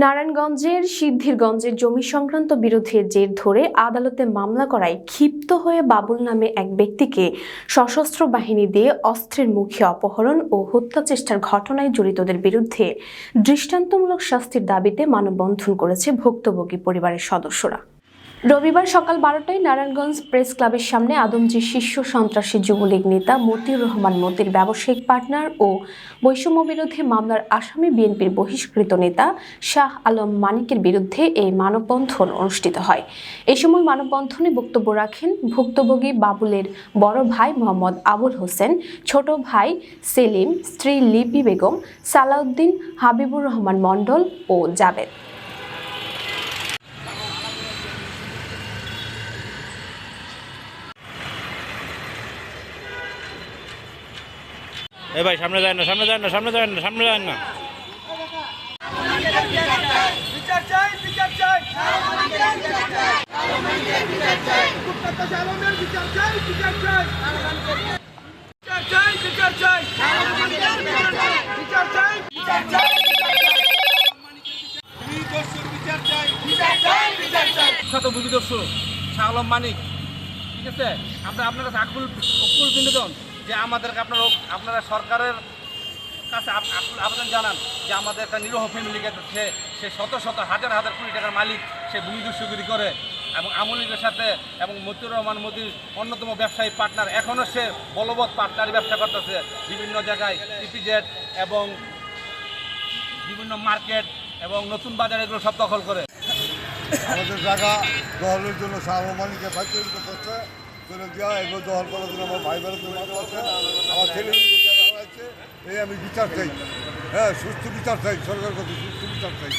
নারায়ণগঞ্জের সিদ্ধিরগঞ্জের জমি সংক্রান্ত বিরোধের জের ধরে আদালতে মামলা করায় ক্ষিপ্ত হয়ে বাবুল নামে এক ব্যক্তিকে সশস্ত্র বাহিনী দিয়ে অস্ত্রের মুখে অপহরণ ও হত্যা চেষ্টার ঘটনায় জড়িতদের বিরুদ্ধে দৃষ্টান্তমূলক শাস্তির দাবিতে মানববন্ধন করেছে ভুক্তভোগী পরিবারের সদস্যরা। রবিবার সকাল বারোটায় নারায়ণগঞ্জ প্রেস ক্লাবের সামনে আদমজি শীর্ষ সন্ত্রাসী যুবলীগ নেতা মতিউর রহমান মতির ব্যবসায়িক পার্টনার ও বৈষম্য বিরোধী মামলার আসামি বিএনপির বহিষ্কৃত নেতা শাহ আলম মানিকের বিরুদ্ধে এই মানববন্ধন অনুষ্ঠিত হয়। এই সময় মানববন্ধনে বক্তব্য রাখেন ভুক্তভোগী বাবুলের বড় ভাই মোহাম্মদ আবুল হোসেন, ছোট ভাই সেলিম, স্ত্রী লিপি বেগম, সালাউদ্দিন হাবিবুর রহমান মণ্ডল ও জাবেদ এ ভাই, সামনে যায় না, সামনে যায় না, সামনে যায় না, সামনে যায় না। শতভূমি দর্শক শাহ আলম মানিক। ঠিক আছে? আপনার কাছে আকুল অকুল বিনোদন। যে আমাদেরকে আপনারা আপনারা সরকারের কাছে আবেদন জানান যে আমাদের একটা নিরহ ফ্যামিলিকে সে সে শত শত, হাজার হাজার কোটি টাকার মালিক সে ভূমিদস্যুগিরি করে এবং আমলিকের সাথে এবং মতিউর রহমান মোদির অন্যতম ব্যবসায়ী পার্টনার এখনও সে বলবৎ পার্টনারি ব্যবসা করতেছে। বিভিন্ন জায়গায় ইপিজেড এবং বিভিন্ন মার্কেট এবং নতুন বাজার এগুলো সব দখল করে। আমাদের জায়গা দখলের জন্য সার্বমানিকে করছে আমার এই আমি বিচার চাই। হ্যাঁ সুস্থ বিচার চাই সরকার কাছে সুস্থ বিচার চাই।